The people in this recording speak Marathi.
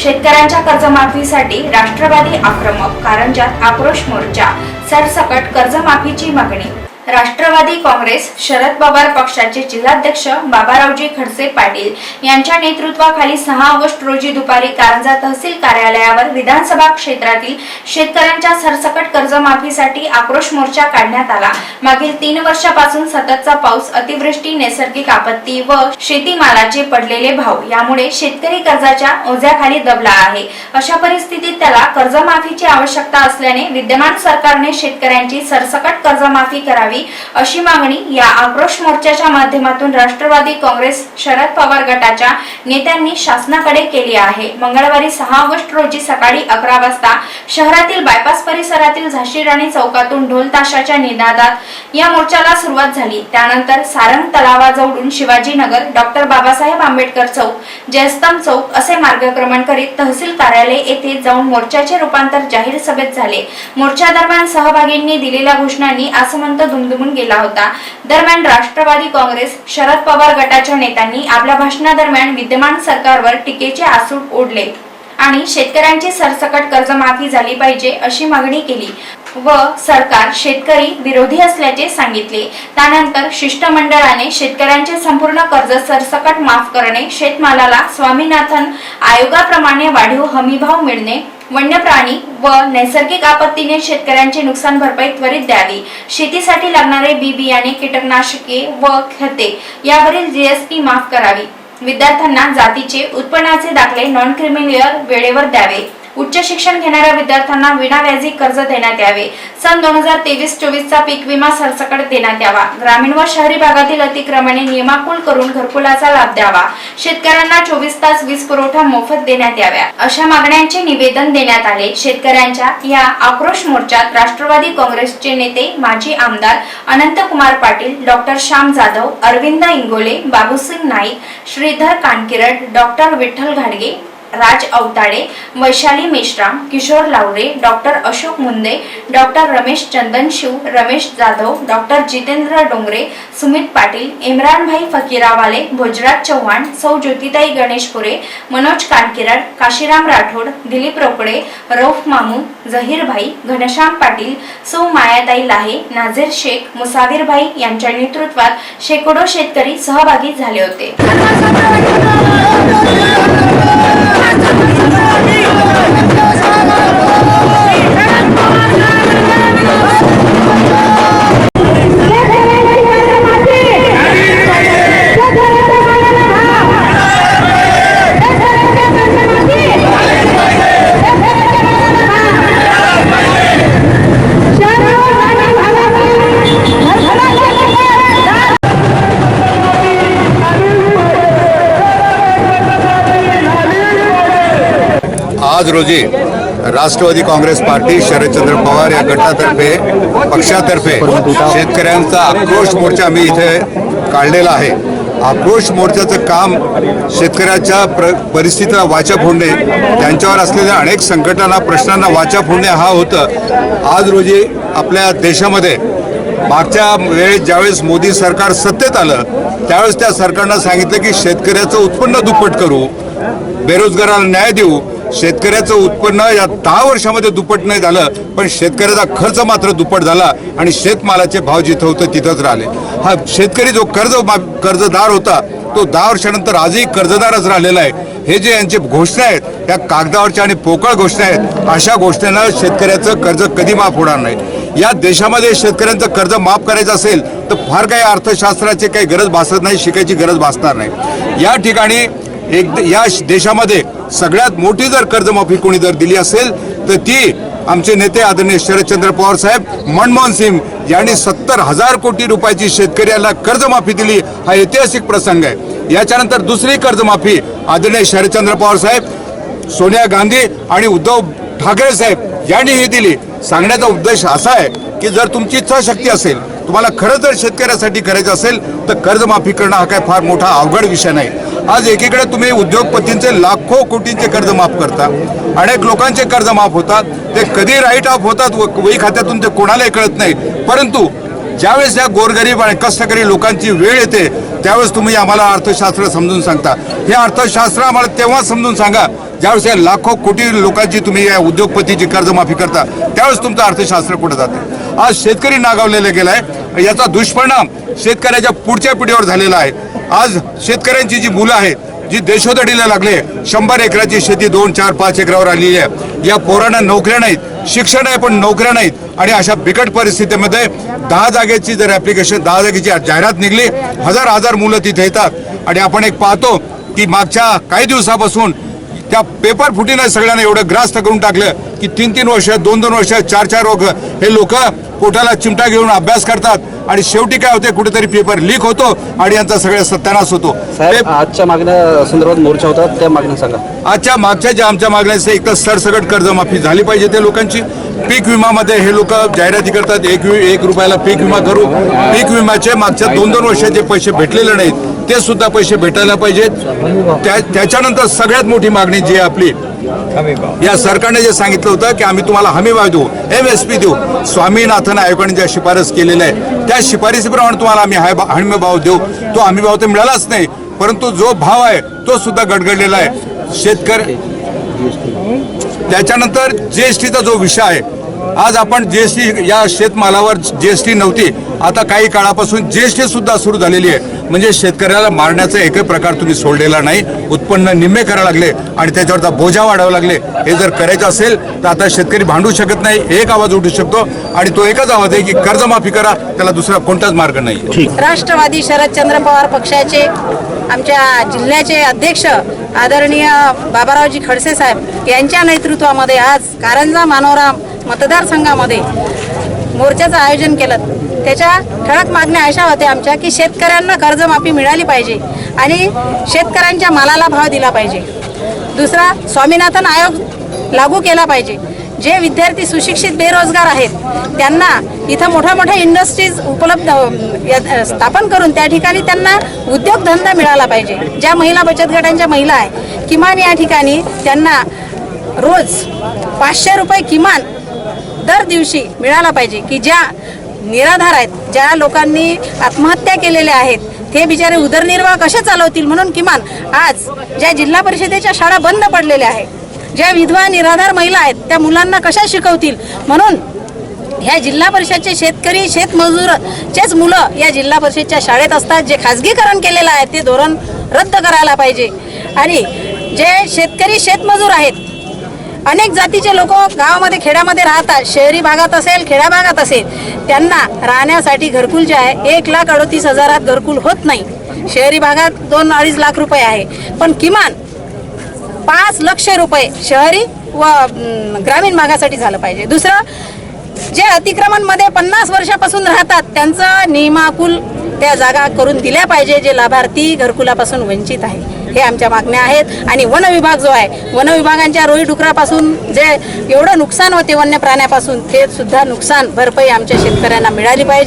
शेतकऱ्यांच्या कर्जमाफीसाठी राष्ट्रवादी आक्रमक कारंजात आक्रोश मोर्चा सरसकट कर्जमाफीची मागणी राष्ट्रवादी काँग्रेस शरद पवार पक्षाचे जिल्हाध्यक्ष बाबारावजी खडसे पाटील यांच्या नेतृत्वाखाली सहा ऑगस्ट रोजी दुपारी कारंजा तहसील कार्यालयावर विधानसभा क्षेत्रातील शेतकऱ्यांच्या सरसकट कर्जमाफीसाठी आक्रोश मोर्चा काढण्यात आला. मागील तीन वर्षापासून सततचा पाऊस अतिवृष्टी नैसर्गिक आपत्ती व शेतीमालाचे पडलेले भाव यामुळे शेतकरी कर्जाच्या ओझ्याखाली दबला आहे. अशा परिस्थितीत त्याला कर्जमाफीची आवश्यकता असल्याने विद्यमान सरकारने शेतकऱ्यांची सरसकट कर्जमाफी करावी अशी मागणी या आक्रोश मोर्चाच्या माध्यमातून राष्ट्रवादी काँग्रेस शरद पवार गटाच्या नेत्यांनी शासनाकडे केली आहे. मंगळवारी सहा ऑगस्ट रोजी सकाळी अकरा वाजता शहरातील बायपास परिसरातील झाशी राणी चौकातून ढोल ताशाच्या निनादात या मोर्चाला सुरुवात झाली. त्यानंतर सारंग तलावाजवळून शिवाजीनगर डॉक्टर बाबासाहेब आंबेडकर चौक जयस्तम चौक असे मार्गक्रमण करीत तहसील कार्यालय येथे जाऊन मोर्चाचे रूपांतर जाहीर सभेत झाले. मोर्चा दरम्यान सहभागींनी दिलेल्या घोषणांनी आसमंत दुमदुमून गेला होता. दरम्यान राष्ट्रवादी काँग्रेस शरद पवार गटाच्या नेत्यांनी आपल्या भाषणादरम्यान विद्यमान सरकारवर टीकेचे आसूड ओढले आणि शेतकऱ्यांची सरसकट कर्जमाफी झाली पाहिजे अशी मागणी केली व सरकार शेतकरी विरोधी असल्याचे सांगितले. त्यानंतर शिष्टमंडळाने शेतकऱ्यांचे संपूर्ण कर्ज सरसकट माफ करणे शेतमालाला स्वामीनाथन आयोगाप्रमाणे वाढीव हमीभाव मिळणे वन्य प्राणी व नैसर्गिक आपत्तीने शेतकऱ्यांची नुकसान भरपाई त्वरित द्यावी. शेतीसाठी लागणारे बी बियाणे कीटकनाशके व खते यावरील जीएसटी माफ करावी. विद्यार्थ्यांना जातीचे उत्पन्नाचे दाखले नॉन क्रिमिनल वेळेवर द्यावे. उच्च शिक्षण घेणाऱ्या विद्यार्थ्यांना विनाव्याजी कर्ज देण्यात यावे. सन दोन हजार तेवीस चोवीसचा पीक विमा सरसकट देण्यात यावा. ग्रामीण व शहरी भागातील अतिक्रमणे नियमाकुल करून घरकुलाचा लाभ द्यावा. शेतकऱ्यांना चोवीस तास वीज पुरवठा मोफत देण्यात याव्या. अशा मागण्यांचे निवेदन देण्यात आले. शेतकऱ्यांच्या या आक्रोश मोर्चात राष्ट्रवादी काँग्रेसचे नेते माजी आमदार अनंतकुमार पाटील डॉक्टर श्याम जाधव अरविंद इंगोले बाबूसिंग नाईक श्रीधर कानकिरड डॉक्टर विठ्ठल घाडगे Raj Avtade Vaishali Meshram Kishor Lavre doctor Ashok Munde doctor Ramesh Chandanshiv Ramesh Jadhav doctor Jitendra Dongre Sumit Patil इम्रानभाई Fakirawale Bhojraj Chavan सौ ज्योतिताई गणेशपुरे मनोज कानकिरड काशीराम राठोड दिलीप रोकडे रौफ मामू जहीरभाई घनश्याम पाटील सौ मायाताई लाहे नाझीर शेख मुसावीरभाई यांच्या नेतृत्वात शेकडो शेतकरी सहभागी झाले होते. आज रोजी राष्ट्रवादी काँग्रेस पार्टी शरदचंद्र पवार या गटातर्फे पक्षातर्फे शेतकऱ्यांचा आक्रोश मोर्चा मी इथे काढलेला आहे. आक्रोश मोर्चाचं काम शेतकऱ्याच्या प्र परिस्थितीला वाचा फोडणे त्यांच्यावर असलेल्या अनेक संकटांना प्रश्नांना वाचा फोडणे हा होतं. आज रोजी आपल्या देशामध्ये मागच्या वेळेस ज्यावेळेस मोदी सरकार सत्तेत आलं त्यावेळेस त्या सरकारनं सांगितलं की शेतकऱ्याचं उत्पन्न दुप्पट करू बेरोजगाराला न्याय देऊ शेतकऱ्याचं उत्पन्न या दहा वर्षामध्ये दुप्पट नाही झालं पण शेतकऱ्याचा खर्च मात्र दुप्पट झाला आणि शेतमालाचे भाव जिथं होतं तिथंच राहिले. हा शेतकरी जो कर्ज कर्जदार होता तो दहा वर्षानंतर आजही कर्जदारच राहिलेला आहे. हे जे यांचे घोषणा आहेत त्या कागदावरच्या आणि पोकळ घोषणा आहेत अशा घोषणेनं शेतकऱ्याचं कर्ज कधी माफ होणार नाही. या देशामध्ये शेतकऱ्यांचं कर्ज माफ करायचं असेल तर फार काही अर्थशास्त्राची काही गरज भासत नाही शिकायची गरज भासणार नाही. या ठिकाणी एक या देशामध्ये सगळ्यात मोठी जर कर्जमाफी कोणी जर दिली असेल तर ती आमचे नेते आदरणीय शरदचंद्र पवार साहेब मनमोहन सिंग यांनी सत्तर हजार कोटी रुपयाची शेतकऱ्याला कर्जमाफी दिली. हा ऐतिहासिक प्रसंग आहे. याच्यानंतर दुसरी कर्जमाफी आदरणीय शरदचंद्र पवार साहेब सोनिया गांधी आणि उद्धव ठाकरे साहेब यांनी ही दिली. सांगण्याचा उद्देश असा आहे की जर तुमची इच्छाशक्ती असेल तुम्हाला खरं जर शेतकऱ्यासाठी करायचं असेल तर कर्जमाफी करणं हा काय फार मोठा अवघड विषय नाही. आज एकीकडे तुम्ही उद्योगपतींचे लाखो कोटींचे कर्ज माफ करता अनेक लोकांचे कर्ज माफ होतात ते कधी राईट ऑफ होतात व- वही खात्यातून ते कोणालाही कळत नाही. परंतु ज्यावेळेस या गोरगरीब आणि कष्टकरी लोकांची वेळ येते त्यावेळेस तुम्ही आम्हाला अर्थशास्त्र समजून सांगता. हे अर्थशास्त्र आम्हाला तेव्हा समजून सांगा ज्यावेळेस या लाखो कोटी लोकांची तुम्ही या उद्योगपतीची कर्जमाफी करता त्यावेळेस तुमचं अर्थशास्त्र कुठे जाते? आज शेतकरी नागावलेला गेलाय याचा दुष्परिणाम शेतकऱ्याच्या पुढच्या पिढीवर झालेला आहे. आज शेतकऱ्यांची जी मुलं आहेत जी देशोधडीला लागले शंभर एकराची शेती दोन चार पाच एकरावर आलेली आहे. या पोरांना नोकऱ्या नाहीत शिक्षण आहे पण नोकऱ्या नाहीत. आणि अशा बिकट परिस्थितीमध्ये दहा जागेची जर ऍप्लिकेशन दहा जागेची जाहिरात निघली हजार हजार मुलं तिथे येतात. आणि आपण एक पाहतो की मागच्या काही दिवसापासून त्या पेपर फुटीनं सगळ्यांना एवढं ग्रास्त करून टाकलं की तीन तीन वर्ष दोन दोन वर्ष चार चार वर्ष हे लोक पोटाला चिमटा घेऊन अभ्यास करतात आणि शेवटी काय होते कुठेतरी पेपर लीक होतो आणि यांचा सगळ्या सत्यानाश होतो. आजच्या मागण्या संदर्भात मोर्चा होता त्या मागण्या सांगा. आजच्या मागच्या ज्या आमच्या मागण्या एक तर सरसकट कर्जमाफी झाली पाहिजे त्या लोकांची. पीक विमामध्ये हे लोक जाहिराती करतात एक एक रुपयाला पीक विमा करू. पीक विम्याचे मागच्या दोन दोन वर्षाचे पैसे भेटलेले नाहीत ते सुद्धा पैसे भेटायला पाहिजेत. त्या त्याच्यानंतर सगळ्यात मोठी मागणी जी आहे आपली या सरकारने जे सांगितलं होतं की आम्ही तुम्हाला हमी भाव देऊ एम एस पी देऊ. स्वामीनाथन आयोगाने ज्या शिफारस केलेल्या आहे त्या शिफारसीप्रमाणे तुम्हाला आम्ही हाय- हमी भाव देऊ. तो हमी भाव तर मिळालाच नाही परंतु जो भाव आहे तो सुद्धा गडगडलेला आहे. शेतकरी त्याच्यानंतर जीएसटीचा जो विषय आहे आज आपण जीएसटी या शेतमालावर जीएसटी नव्हती आता काही काळापासून जीएसटी सुद्धा सुरू झालेली आहे. म्हणजे शेतकऱ्याला मारण्याचा एकही प्रकार तुम्ही सोडलेला नाही. उत्पन्न निम्मे करायला लागले आणि त्याच्यावरचा बोजा वाढावा लागले. हे जर करायचं असेल तर आता शेतकरी भांडू शकत नाही. एक आवाज उठू शकतो आणि तो एकच आवाज आहे की कर्जमाफी करा. त्याला दुसरा कोणताच मार्ग नाही. राष्ट्रवादी शरदचंद्र पवार पक्षाचे आमच्या जिल्ह्याचे अध्यक्ष आदरणीय बाबारावजी खडसे साहेब यांच्या नेतृत्वामध्ये आज कारंजा मानोरा मतदारसंघामध्ये मोर्चाचं आयोजन केलं. त्याच्या ठळक मागण्या अशा होत्या आमच्या की शेतकऱ्यांना कर्जमाफी मिळाली पाहिजे आणि शेतकऱ्यांच्या मालाला भाव दिला पाहिजे. दुसरा स्वामीनाथन आयोग लागू केला पाहिजे. जे विद्यार्थी सुशिक्षित बेरोजगार आहेत त्यांना इथं मोठ्या मोठ्या इंडस्ट्रीज उपलब्ध स्थापन करून त्या ठिकाणी त्यांना उद्योगधंदा मिळाला पाहिजे. ज्या महिला बचत गटांच्या महिला आहे किमान या ठिकाणी त्यांना रोज पाचशे रुपये किमान दर दिवशी मिळाला पाहिजे की ज्या निराधार आहेत ज्या लोकांनी आत्महत्या केलेल्या आहेत ते बिचारे उदरनिर्वाह कसे चालवतील म्हणून किमान आज ज्या जिल्हा परिषदेच्या शाळा बंद पडलेल्या आहेत ज्या विधवा निराधार महिला आहेत त्या मुलांना कशा शिकवतील म्हणून ह्या जिल्हा परिषदचे शेतकरी शेतमजूरचेच मुलं या जिल्हा परिषदच्या शाळेत असतात जे खाजगीकरण केलेलं आहे ते धोरण रद्द करायला पाहिजे. आणि जे शेतकरी शेतमजूर आहेत अनेक जातीचे लोक गावामध्ये खेड्यामध्ये राहतात. शहरी भागात असेल खेड्या भागात असेल त्यांना राहण्यासाठी घरकुल जे आहे एक लाख अडतीस हजारात घरकुल होत नाही. शहरी भागात दोन अडीच लाख रुपये आहे. पण किमान पाच लक्ष रुपये शहरी व ग्रामीण भागासाठी झालं पाहिजे. दुसरं जे अतिक्रमणमध्ये पन्नास वर्षापासून राहतात त्यांचं नियमाकुल त्या जागा करून दिल्या पाहिजे जे लाभार्थी घरकुलापासून वंचित आहे हे आमच्या मागण्या आहेत. आणि वन विभाग जो आहे वन विभागांच्या रोई डुकरापासून जे एवढं नुकसान होते वन्य प्राण्यापासून ते सुद्धा नुकसान भरपाई आमच्या शेतकऱ्यांना मिळाली पाहिजे.